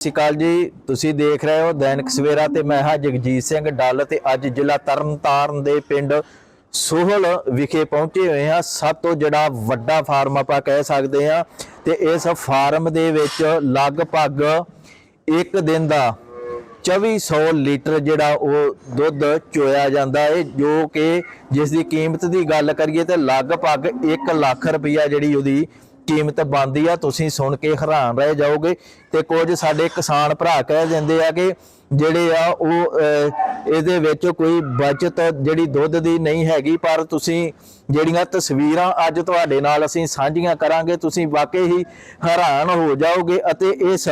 ਸਤਿ ਸ਼੍ਰੀ ਅਕਾਲ ਜੀ। ਤੁਸੀਂ ਦੇਖ ਰਹੇ ਹੋ ਦੈਨਿਕ ਸਵੇਰਾ ਤੇ ਮੈਂ ਹਾਂ ਜਗਜੀਤ ਸਿੰਘ ਡੱਲ ਤੇ ਅੱਜ ਜ਼ਿਲ੍ਹਾ ਤਰਨਤਾਰਨ ਦੇ ਪਿੰਡ ਸੋਹਲ ਵਿਖੇ ਪਹੁੰਚੇ ਹੋਏ ਹਾਂ। ਸਭ ਤੋਂ ਜਿਹੜਾ ਵੱਡਾ ਫਾਰਮ ਆਪਾਂ ਕਹਿ ਸਕਦੇ ਹਾਂ ਤੇ ਇਸ ਫਾਰਮ ਦੇ ਵਿੱਚ ਲਗਭਗ ਇੱਕ ਦਿਨ ਦਾ 2400 ਲੀਟਰ ਜਿਹੜਾ ਉਹ ਦੁੱਧ ਚੋਇਆ ਜਾਂਦਾ ਹੈ ਜੋ ਕਿ ਜਿਸ ਦੀ ਕੀਮਤ ਦੀ ਗੱਲ ਕਰੀਏ ਤੇ ਲਗਭਗ 1 ਲੱਖ ਰੁਪਈਆ ਜਿਹੜੀ ਉਹਦੀ ਕੀਮਤ ਬਣਦੀ ਆ, ਤੁਸੀਂ ਸੁਣ ਕੇ ਹੈਰਾਨ ਰਹਿ ਜਾਓਗੇ। ਤੇ ਕੁਝ ਸਾਡੇ ਕਿਸਾਨ ਭਰਾ ਕਹਿ ਦਿੰਦੇ ਆ ਕਿ ਜਿਹੜੇ ਆ, ਉਹ ਇਹਦੇ ਵਿੱਚ ਕੋਈ ਬਚਤ ਜਿਹੜੀ ਦੁੱਧ ਦੀ ਨਹੀਂ ਹੈਗੀ, ਪਰ ਤੁਸੀਂ ਜਿਹੜੀਆਂ ਤਸਵੀਰਾਂ ਅੱਜ ਤੁਹਾਡੇ ਨਾਲ ਅਸੀਂ ਸਾਂਝੀਆਂ ਕਰਾਂਗੇ, ਤੁਸੀਂ ਵਾਕਈ ਹੀ ਹੈਰਾਨ ਹੋ ਜਾਓਗੇ ਅਤੇ ਇਸ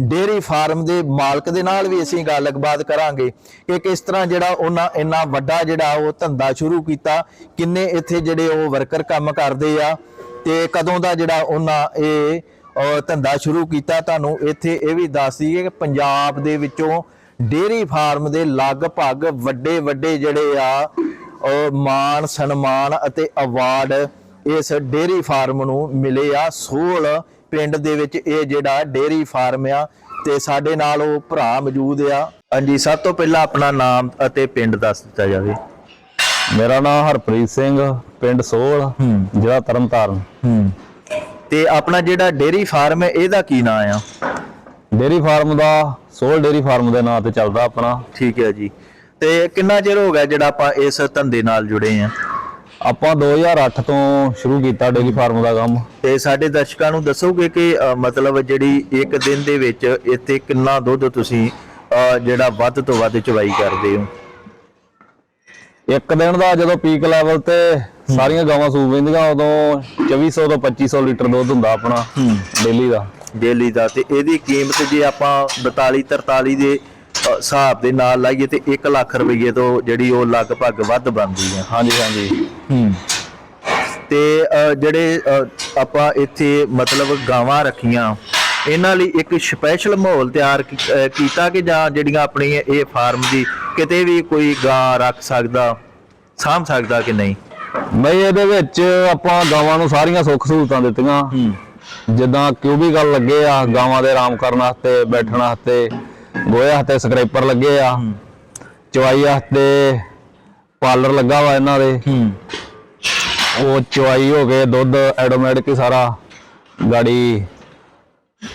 ਡੇਰੀ ਫਾਰਮ ਦੇ ਮਾਲਕ ਦੇ ਨਾਲ ਵੀ ਅਸੀਂ ਗੱਲਬਾਤ ਕਰਾਂਗੇ ਕਿ ਕਿਸ ਤਰ੍ਹਾਂ ਜਿਹੜਾ ਉਹਨਾਂ ਇੰਨਾ ਵੱਡਾ ਜਿਹੜਾ ਉਹ ਧੰਦਾ ਸ਼ੁਰੂ ਕੀਤਾ, ਕਿੰਨੇ ਇੱਥੇ ਜਿਹੜੇ ਉਹ ਵਰਕਰ ਕੰਮ ਕਰਦੇ ਆ ਤੇ ਕਦੋਂ ਦਾ ਜਿਹੜਾ ਉਹਨਾਂ ਇਹ ਧੰਦਾ ਸ਼ੁਰੂ ਕੀਤਾ, ਤੁਹਾਨੂੰ ਇੱਥੇ ਇਹ ਵੀ ਦੱਸ ਦਈਏ ਕਿ ਪੰਜਾਬ ਦੇ ਵਿੱਚੋਂ ਡੇਰੀ ਫਾਰਮ ਦੇ ਲਗਭਗ ਵੱਡੇ ਵੱਡੇ ਜਿਹੜੇ ਆ ਉਹ ਮਾਣ, ਸਨਮਾਨ ਅਤੇ ਅਵਾਰਡ ਇਸ ਡੇਰੀ ਫਾਰਮ ਨੂੰ ਮਿਲੇ ਆ। ਸੋਲ ਪਿੰਡ ਦੇ ਵਿੱਚ ਇਹ ਜਿਹੜਾ ਡੇਰੀ ਫਾਰਮ ਆ ਤੇ ਸਾਡੇ ਨਾਲ ਉਹ ਭਰਾ ਮੌਜੂਦ ਆ। ਹਾਂਜੀ, ਸਭ ਤੋਂ ਪਹਿਲਾਂ ਆਪਣਾ ਨਾਮ ਅਤੇ ਪਿੰਡ ਦੱਸ ਦਿੱਤਾ ਜਾਵੇ। ਮੇਰਾ ਨਾਮ ਹਰਪ੍ਰੀਤ ਸਿੰਘ ਪਿੰਡ ਸੋਲ ਜ਼ਿਲ੍ਹਾ ਤਰਨਤਾਰਨ। ਹੂੰ। ਤੇ ਆਪਣਾ ਜਿਹੜਾ ਡੇਰੀ ਫਾਰਮ ਹੈ ਇਹਦਾ ਕੀ ਨਾਮ ਆ? ਡੇਰੀ ਫਾਰਮ ਦਾ ਸੋਲ ਡੇਰੀ ਫਾਰਮ ਦੇ ਨਾਂ ਤੇ ਚੱਲਦਾ ਆਪਣਾ। ਠੀਕ ਹੈ ਜੀ। ਤੇ ਕਿੰਨਾ ਚਿਰ ਹੋ ਗਿਆ ਜਿਹੜਾ ਆਪਾਂ ਇਸ ਧੰਦੇ ਨਾਲ ਜੁੜੇ ਆ ਆਪਾਂ 2008 ਤੋਂ ਸ਼ੁਰੂ ਕੀਤਾ ਡੇਰੀ ਫਾਰਮ ਦਾ ਕੰਮ। ਤੇ ਸਾਡੇ ਦਰਸ਼ਕਾਂ ਨੂੰ ਦੱਸੋਗੇ ਕਿ ਮਤਲਬ ਜਿਹੜੀ ਇੱਕ ਦਿਨ ਦੇ ਵਿੱਚ ਇੱਥੇ ਕਿੰਨਾ ਦੁੱਧ ਤੁਸੀਂ ਜਿਹੜਾ ਵੱਧ ਤੋਂ ਵੱਧ ਚਵਾਈ ਕਰਦੇ ਹੋ? ਇੱਕ ਦਿਨ ਦਾ ਜਦੋਂ ਪੀਕ ਲੈਵਲ ਤੇ ਸਾਰੀਆਂ ਗਾਵਾਂ ਸੂਪ ਪੈਂਦੀਆਂ ਉਦੋਂ 2400 ਤੋਂ 2500 ਲੀਟਰ ਦੁੱਧ ਹੁੰਦਾ ਆਪਣਾ ਡੇਲੀ ਦਾ। ਡੇਲੀ ਦਾ ਤੇ ਇਹਦੀ ਕੀਮਤ ਜੇ ਆਪਾਂ 42 43 ਦੇ ਹਿਸਾਬ ਦੇ ਨਾਲ ਲਾਈਏ ਤੇ 1 ਲੱਖ ਰੁਪਏ ਤੋਂ ਜਿਹੜੀ ਉਹ ਲਗਭਗ ਵੱਧ ਬਣਦੀ ਹੈ ਹਾਂਜੀ ਹਾਂਜੀ। ਹੂੰ। ਤੇ ਜਿਹੜੇ ਆਪਾਂ ਇੱਥੇ ਮਤਲਬ ਗਾਵਾਂ ਰੱਖੀਆਂ ਇਹਨਾਂ ਲਈ ਇੱਕ ਸਪੈਸ਼ਲ ਮਾਹੌਲ ਤਿਆਰ ਕੀਤਾ ਕਿ ਜਾਂ ਜਿਹੜੀਆਂ ਆਪਣੀ ਇਹ ਫਾਰਮ ਦੀ ਕਿਤੇ ਵੀ ਕੋਈ ਗਾਂ ਰੱਖ ਸਕਦਾ ਸਾਂਭ ਸਕਦਾ ਕਿ ਨਹੀਂ? ਬਈ ਇਹਦੇ ਵਿੱਚ ਆਪਾਂ ਗਾਵਾਂ ਨੂੰ ਸਾਰੀਆਂ ਸੁੱਖ ਸਹੂਲਤਾਂ ਦਿੱਤੀਆਂ। ਜਿੱਦਾਂ ਕਿਉਂ ਗੱਲ ਲੱਗੇ ਆ ਗਾਵਾਂ ਦੇ ਆਰਾਮ ਕਰਨ ਵਾਸਤੇ ਬੈਠਣ ਵਾਸਤੇ ਗੋਹੇ ਵਾਸਤੇ ਸਕ੍ਰੈਪਰ ਲੱਗੇ ਆ ਚਵਾਈ ਵਾਸਤੇ ਪਾਰਲਰ ਲੱਗਾ ਵਾ ਇਹਨਾਂ ਦੇ। ਉਹ ਚਵਾਈ ਹੋ ਕੇ ਦੁੱਧ ਆਟੋਮੈਟਿਕ ਹੀ ਸਾਰਾ ਗਾੜੀ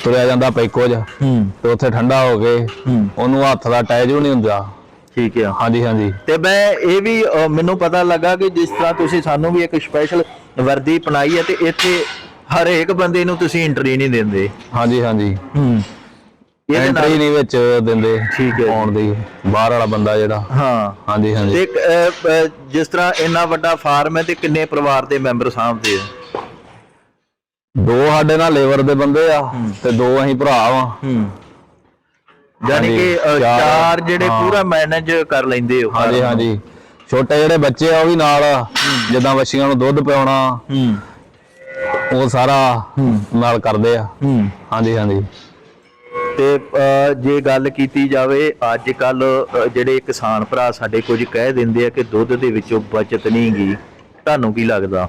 ਤੁਰਿਆ ਜਾਂਦਾ ਪੈਕੋ 'ਚ ਹੂੰ। ਤੇ ਉੱਥੇ ਠੰਡਾ ਹੋ ਕੇ ਹੂੰ। ਉਹਨੂੰ ਹੱਥ ਦਾ ਟੈਜ ਨਹੀਂ ਹੁੰਦਾ। ਠੀਕ ਹੈ ਹਾਂਜੀ ਹਾਂਜੀ। ਤੇ ਮੈਂ ਇਹ ਵੀ ਮੈਨੂੰ ਪਤਾ ਲੱਗਾ ਕਿ ਜਿਸ ਤਰ੍ਹਾਂ ਤੁਸੀਂ ਸਾਨੂੰ ਵੀ ਇੱਕ ਸਪੈਸ਼ਲ ਵਰਦੀ ਪਣਾਈ ਹੈ ਤੇ ਇੱਥੇ ਹਰੇਕ ਬੰਦੇ ਨੂੰ ਤੁਸੀਂ ਐਂਟਰੀ ਨਹੀਂ ਦਿੰਦੇ। ਹਾਂਜੀ ਹਾਂਜੀ। ਹੂੰ। ਐਂਟਰੀ ਨਹੀਂ ਵਿੱਚ ਦਿੰਦੇ ਠੀਕ ਹੈ। ਜੀ। ਆਉਣ ਦੀ। ਬਾਹਰ ਵਾਲਾ ਬੰਦਾ ਜਿਹੜਾ। ਹਾਂ। ਹਾਂਜੀ ਹਾਂਜੀ। ਤੇ ਜਿਸ ਤਰ੍ਹਾਂ ਇੰਨਾ ਵੱਡਾ ਫਾਰਮ ਹੈ ਤੇ ਕਿੰਨੇ ਪਰਿਵਾਰ ਦੇ ਮੈਂਬਰ ਸਾਂਭਦੇ ਆ। ਦੋ ਸਾਡੇ ਨਾਲ ਲੇਬਰ ਦੇ ਬੰਦੇ ਆ ਤੇ ਦੋ ਅਸੀਂ ਭਰਾ ਵਾਂ। ਹੂੰ। ਯਾਨੀ ਕਿ ਚਾਰ- ਜਿਹੜੇ। ਪੂਰਾ ਮੈਨੇਜ ਕਰ ਲੈਂਦੇ ਹੋ। ਹਾਂਜੀ ਹਾਂਜੀ। ਛੋਟੇ ਜਿਹੜੇ ਬੱਚੇ ਆ ਉਹ ਵੀ ਨਾਲ ਆ। ਜਿੱਦਾਂ ਬੱਚੀਆਂ ਨੂੰ ਦੁੱਧ ਪਿਆਉਣਾ ਉਹ ਸਾਰਾ ਨਾਲ ਕਰਦੇ ਆ। ਹਾਂਜੀ ਹਾਂਜੀ। ਤੇ ਜੇ ਗੱਲ ਕੀਤੀ ਜਾਵੇ ਅੱਜ ਕੱਲ ਜਿਹੜੇ ਕਿਸਾਨ ਭਰਾ ਸਾਡੇ ਕੁਝ ਕਹਿ ਦਿੰਦੇ ਆ ਕਿ ਦੁੱਧ ਦੇ ਵਿੱਚੋਂ ਬਚਤ ਨਹੀਂ ਗਈ ਤੁਹਾਨੂੰ ਕੀ ਲੱਗਦਾ?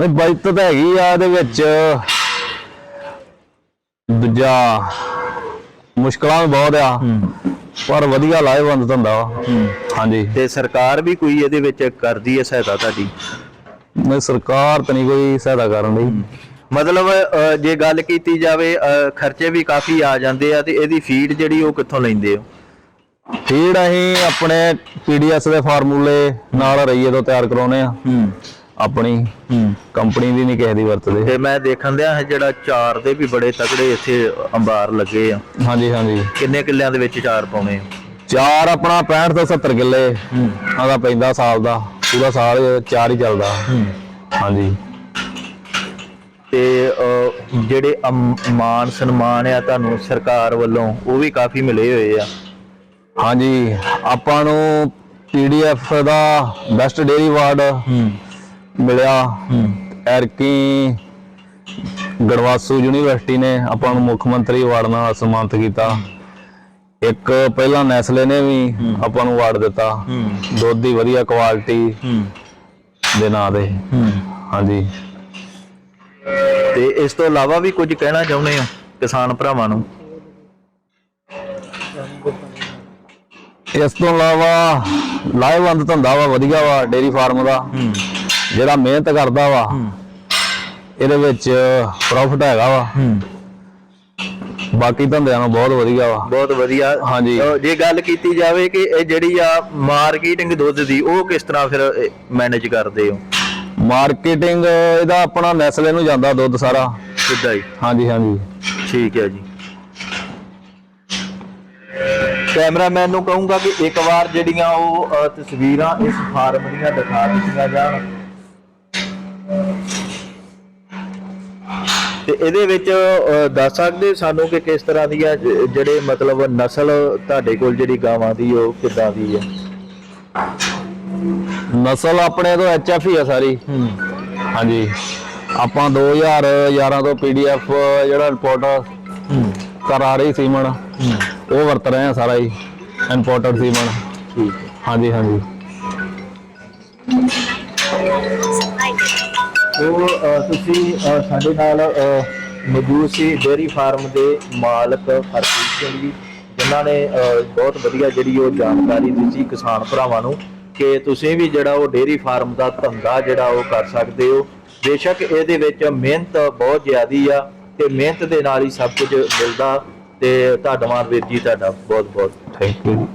ਨਹੀਂ ਬਚਤ ਤਾਂ ਹੈਗੀ ਆ ਇਹਦੇ ਵਿੱਚ। ਦੂਜਾ ਮੁਸ਼ਕਲਾਂ ਬਹੁਤ ਆ। ਪਰ ਵਧੀਆ ਲਾਹੇਵੰਦ ਧੰਦਾ ਵਾ। ਹਾਂਜੀ। ਤੇ ਸਰਕਾਰ ਵੀ ਕੋਈ ਇਹਦੇ ਵਿੱਚ ਕਰਦੀ ਹੈ ਸਹਾਇਤਾ ਤੁਹਾਡੀ? ਨਹੀਂ ਸਰਕਾਰ ਤਾਂ ਨਹੀਂ ਕੋਈ ਸਹਾਇਤਾ ਕਰਨ ਲਈ ਮਤਲਬ ਜੇ ਗੱਲ ਕੀਤੀ ਜਾਵੇ ਖਰਚੇ ਵੀ ਕਾਫੀ ਆ ਜਾਂਦੇ ਆ ਤੇ ਇਹਦੀ ਫੀਡ ਜਿਹੜੀ ਉਹ ਕਿੱਥੋਂ ਲੈਂਦੇ ਹੋ? ਫੀਡ ਅਸੀਂ ਆਪਣੇ ਪੀਡੀਐਸ ਦੇ ਫਾਰਮੂਲੇ ਨਾਲ ਰਈਏ ਤੋਂ ਤਿਆਰ ਕਰਾਉਨੇ ਆ ਹੂੰ। ਆਪਣੀ ਕੰਪਨੀ ਦੀ ਨਹੀਂ ਕਿਸੇ ਦੀ ਵਰਤਦੇ। ਤੇ ਮੈਂ ਦੇਖਣ ਦਿਆ ਹੈ ਜਿਹੜਾ ਚਾਰ ਦੇ ਵੀ ਬੜੇ ਤਕੜੇ ਇੱਥੇ ਅੰਬਾਰ ਲੱਗੇ ਆ। ਹਾਂਜੀ ਹਾਂਜੀ। ਕਿੰਨੇ ਕਿੱਲਿਆਂ ਦੇ ਵਿੱਚ ਚਾਰ ਪਾਉਣੇ ਆ? ਚਾਰ ਆਪਣਾ 65 ਤੋਂ 70 ਕਿੱਲੇ। ਆਦਾ ਪੈਂਦਾ ਸਾਲ ਦਾ। ਪੂਰਾ ਸਾਲ ਚਾਰ ਹੀ ਚੱਲਦਾ। ਹਾਂਜੀ। ਤੇ ਜਿਹੜੇ ਅਮ- ਮਾਨ ਸਨਮਾਨ ਆ ਤੁਹਾਨੂੰ ਸਰਕਾਰ ਵੱਲੋਂ ਉਹ ਵੀ ਕਾਫੀ ਮਿਲੇ ਹੋਏ ਆ। ਹਾਂਜੀ। ਆਪਾਂ ਨੂੰ ਪੀਡੀਐਫ ਦਾ ਬੈਸਟ ਡੇਰੀ ਅਵਾਰਡ ਮਿਲਿਆ। ਐਰਕੀ ਗੜਵਾਸੂ ਯੂਨੀਵਰਸਿਟੀ ਨੇ ਆਪਾਂ ਨੂੰ ਮੁੱਖ ਮੰਤਰੀ ਅਵਾਰਡ ਨਾਲ ਸਨਮਾਨਿਤ ਕੀਤਾ। ਇੱਕ ਪਹਿਲਾਂ ਨੈਸਲੇ ਨੇ ਵੀ ਆਪਾਂ ਨੂੰ ਅਵਾਰਡ ਦਿੱਤਾ। ਦੁੱਧ ਦੀ ਵਧੀਆ ਕੁਆਲਿਟੀ ਦੇ ਨਾਂ ਦੇ ਹੂੰ। ਹਾਂਜੀ। ਤੇ ਇਸ ਤੋਂ ਇਲਾਵਾ ਵੀ ਕੁਝ ਕਹਿਣਾ ਚਾਹੁੰਦੇ ਹੋ ਕਿਸਾਨ ਭਰਾਵਾਂ ਨੂੰ? ਇਸ ਤੋਂ ਇਲਾਵਾ ਲਾਹੇਵੰਦ ਧੰਦਾ ਵਾ ਵਧੀਆ ਵਾ ਡੇਰੀ ਫਾਰਮ ਦਾ। ਜਿਹੜਾ ਮਿਹਨਤ ਕਰਦਾ ਵਾ ਇਹਦੇ ਵਿੱਚ ਪ੍ਰੋਫਿਟ ਹੈਗਾ ਵਾ। ਬਾਕੀ ਧੰਦਿਆਂ ਨੂੰ ਬਹੁਤ ਵਧੀਆ ਵਾ। ਬਹੁਤ ਵਧੀਆ। ਹਾਂਜੀ। ਜੇ ਗੱਲ ਕੀਤੀ ਜਾਵੇ ਕਿ ਇਹ ਜਿਹੜੀ ਆ ਮਾਰਕੀਟਿੰਗ ਦੁੱਧ ਦੀ ਉਹ ਕਿਸ ਤਰ੍ਹਾਂ ਫਿਰ ਮੈਨੇਜ ਕਰਦੇ ਹੋ? ਮਾਰਕੀਟਿੰਗ ਇਹਦਾ ਆਪਣਾ ਨੈਸਲੇ ਨੂੰ ਜਾਂਦਾ ਦੁੱਧ ਸਾਰਾ। ਸਿੱਧਾ ਹੀ ਹਾਂਜੀ ਹਾਂਜੀ। ਠੀਕ ਹੈ ਜੀ। ਕੈਮਰਾਮੈਨ ਨੂੰ ਕਹੂੰਗਾ ਕਿ ਇੱਕ ਵਾਰ ਜਿਹੜੀਆਂ ਉਹ ਤਸਵੀਰਾਂ ਇਸ ਫਾਰਮ ਦੀਆਂ ਦਿਖਾ ਦਿੱਤੀਆਂ ਜਾਣ। ਤੇ ਇਹਦੇ ਵਿੱਚ ਦੱਸ ਸਕਦੇ ਸਾਨੂੰ ਕਿ ਕਿਸ ਤਰ੍ਹਾਂ ਦੀਆਂ ਜ- ਜਿਹੜੇ ਮਤਲਬ ਨਸਲ ਤੁਹਾਡੇ ਕੋਲ ਜਿਹੜੀ ਗਾਵਾਂ ਦੀ ਉਹ ਕਿੱਦਾਂ ਦੀ ਹੈ ਨਸਲ ਆਪਣੇ ਤੋਂ ਐਚਐਫ ਹੀ ਆ ਸਾਰੀ। ਹਾਂਜੀ। ਆਪਾਂ 2011 ਤੋਂ ਪੀਡੀਐਫ ਜਿਹੜਾ ਰਿਪੋਰਟ ਹੂੰ। ਕਰਾ ਰਹੀ ਸੀਮਨ ਹੂੰ। ਉਹ ਵਰਤ ਰਹੇ ਆ ਸਾਰਾ ਹੀ ਠੀਕ ਹੈ। ਹਾਂਜੀ ਹਾਂਜੀ। ਉਹ ਅ, ਤੁਸੀਂ ਅ, ਸਾਡੇ ਨਾਲ ਅ, ਮੌਜੂਦ ਸੀ ਡੇਅਰੀ ਫਾਰਮ ਦੇ ਮਾਲਕ ਹਰਪ੍ਰੀਤ ਸਿੰਘ ਜੀ ਜਿਨ੍ਹਾਂ ਨੇ ਅ, ਬਹੁਤ ਵਧੀਆ ਜਿਹੜੀ ਉਹ ਜਾਣਕਾਰੀ ਦਿੱਤੀ ਕਿਸਾਨ ਭਰਾਵਾਂ ਨੂੰ ਕਿ ਤੁਸੀਂ ਵੀ ਜਿਹੜਾ ਉਹ ਡੇਅਰੀ ਫਾਰਮ ਦਾ ਧੰਦਾ ਜਿਹੜਾ ਉਹ ਕਰ ਸਕਦੇ ਹੋ। ਬੇਸ਼ੱਕ ਇਹਦੇ ਵਿੱਚ ਮਿਹਨਤ ਬਹੁਤ ਜ਼ਿਆਦੀ ਆ ਤੇ ਮਿਹਨਤ ਦੇ ਨਾਲ ਹੀ ਸਭ ਕੁਝ ਮਿਲਦਾ ਤੇ ਧੰਨਵਾਦ ਵੀਰ ਜੀ ਤੁਹਾਡਾ ਬਹੁਤ ਬਹੁਤ ਥੈਂਕ ਯੂ